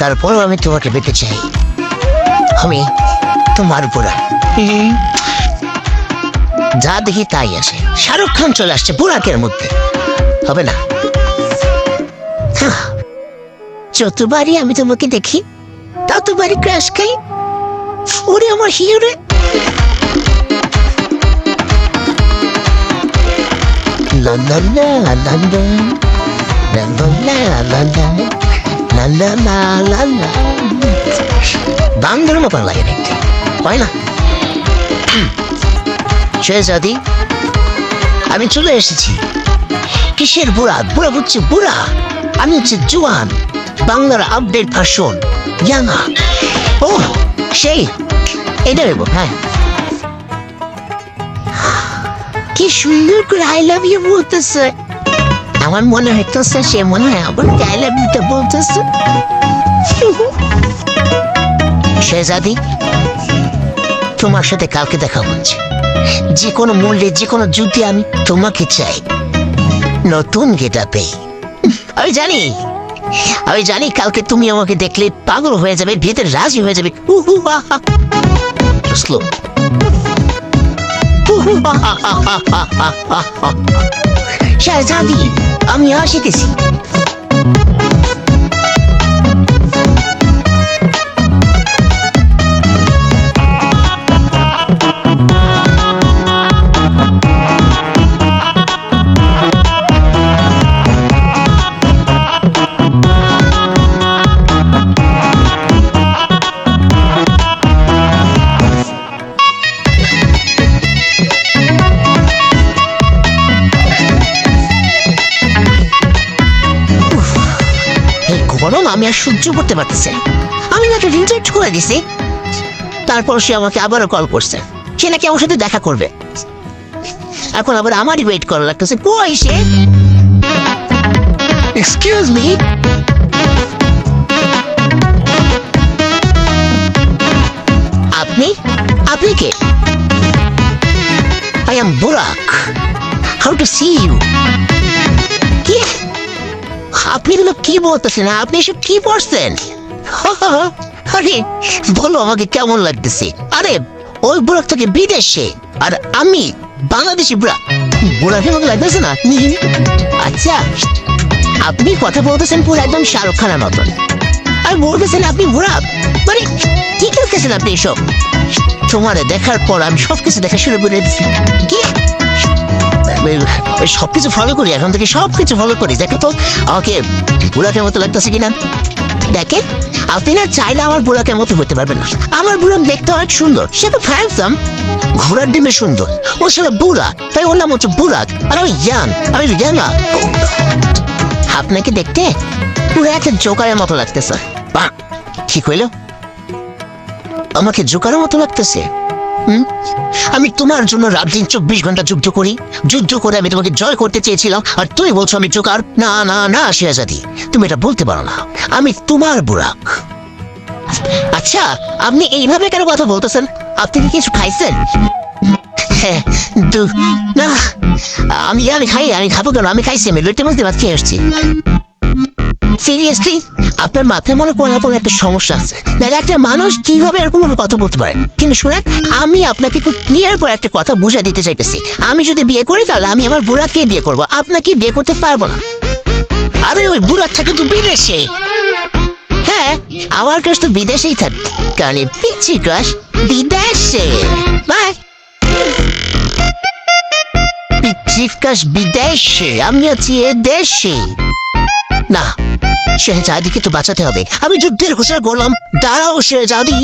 তারপরও আমি তোমাকে পেতে চাই। আমি তোমার বুড়া যা দেখি তাই আসে শাহরুখ খান চলে আসছে বুড়াকের মধ্যে। হবে না? যতবারই আমি তোমাকে দেখি ততবারই ক্রাশ খাই। ওরে আমার hero La la la la la La la la la বান্দরের মতন লাগে দেখতে হয় না? শেহজাদি আমি চলে এসেছি। কিসের বুড়া? বুড়া হচ্ছে বুড়া। আমি হচ্ছে জুয়ান, বাংলার আপডেট ভার্সন ইয়াঙ্গা ও, সেই। এটা নেব হ্যাঁ। কি সুন্দর করে আই লাভ ইউ বলতেছে। আমার মনে হইতেছে সে মনে হয় আবার লাভ ইউটা বলতেছে শেহজাদি তোমার সাথে কালকে দেখা হচ্ছে। যে কোনো মূল্যে যে কোনো যুদ্ধে আমি তোমাকে চাই। নতুন গেটা পেয়ে আমি জানি। আমি জানি কালকে তুমি আমাকে দেখলে পাগল হয়ে যাবে ভিতরে রাজি হয়ে যাবে। উহু আহা। শাহজাদি আমি আসিতেছি গরম, আমি আর সহ্য করতে পারতেছি না। আমি নাকি রিজেক্ট করে দিছি। তারপর সে আমাকে আবারও কল করছে। সে নাকি আমার সাথে দেখা করবে। এখন আবার আমারই ওয়েট করা লাগতেছে। কই সে? এক্সকিউজ মি আপনি? আপনি কে? I am Burak how to see you আপনি এগুলো কি বলতেছেন আপনি এসব কি পড়ছেন? আরে, বলো আমাকে কেমন লাগতেছে? আরে, ওই বুড়াক থেকে বিদেশে। আর আমি বাংলাদেশি বুড়া। বুড়াকে মতো লাগতেছে না? আচ্ছা আপনি কথা বলতেছেন পুরো একদম শাহরুখ খানের মতন। আর বলতেছেন আপনি বুড়া? মানে কি করতেছেন আপনি এসব? তোমারে দেখার পর আমি সবকিছু দেখা শুরু করে কি? সবকিছু ফলো করি এখন থেকে সবকিছু ফলো করি। দেখো তো আমাকে বুড়াকের মতো লাগতেছে কিনা? দেখেন আপনি না চাইলে আমার বুড়াকের মতো হতে পারবেন না। আমার বুড়া দেখতে অনেক সুন্দর সে তো ফ্যান্সাম ঘোড়ার ডিমে সুন্দর। ও সেটা বুড়া তাই ওর নাম হচ্ছে বুড়াক আর আমি ইয়াং আমি ইয়াঙ্গা আপনাকে দেখতে পুরো একটা জোকারের মতো লাগতেছে। বাহ, ঠিক হইল আমাকে জোকারের মতো লাগতেছে? আমি তোমার জন্য রাত দিন চব্বিশ ঘণ্টা যুদ্ধ করি। যুদ্ধ করে আমি তোমাকে জয় করতে চেয়েছিলাম, আর তুই বলছো আমি জোকার। না না না শেয়াজাদি তুমি এটা বলতে পারো না। আমি তোমার বুড়াক। আচ্ছা আপনি এইভাবে কেন কথা বলতেছেন? আপনি কি কিছু খাইছেন? হ্যাঁ না, আমি আমি খাই, আমি খাব কেন? আমি খাইছি, আমি লুটে মধ্যে ভাত খেয়ে আসছি। সিরিয়াসলি? আপনার মাথায় মনে কোনো না একটা সমস্যা আছে। নাহলে একটা মানুষ কীভাবে এরকম ভাবে কথা বলতে পারে? কিন্তু শুনেন, আমি আপনাকে খুব ক্লিয়ার করে একটা কথা বুঝা দিতে চাইতেছি। আমি যদি বিয়ে করি, তাহলে আমি আমার বুড়াকে বিয়ে করব। আপনাকে বিয়ে করতে পারব না। আরে ওই বুড়া থাকে তো বিদেশে। হ্যাঁ আমার কাছ তো বিদেশেই থাকে। কারণ পিচ্ছি ক্রাশ বিদেশে। বাই। পিচ্ছি ক্রাশ বিদেশে, আমি আছি এ দেশে। না। শেহজাদিকে তো বাঁচাতে হবে। আমি যুদ্ধের ঘোষণা করলাম। দাঁড়াও শেহজাদি।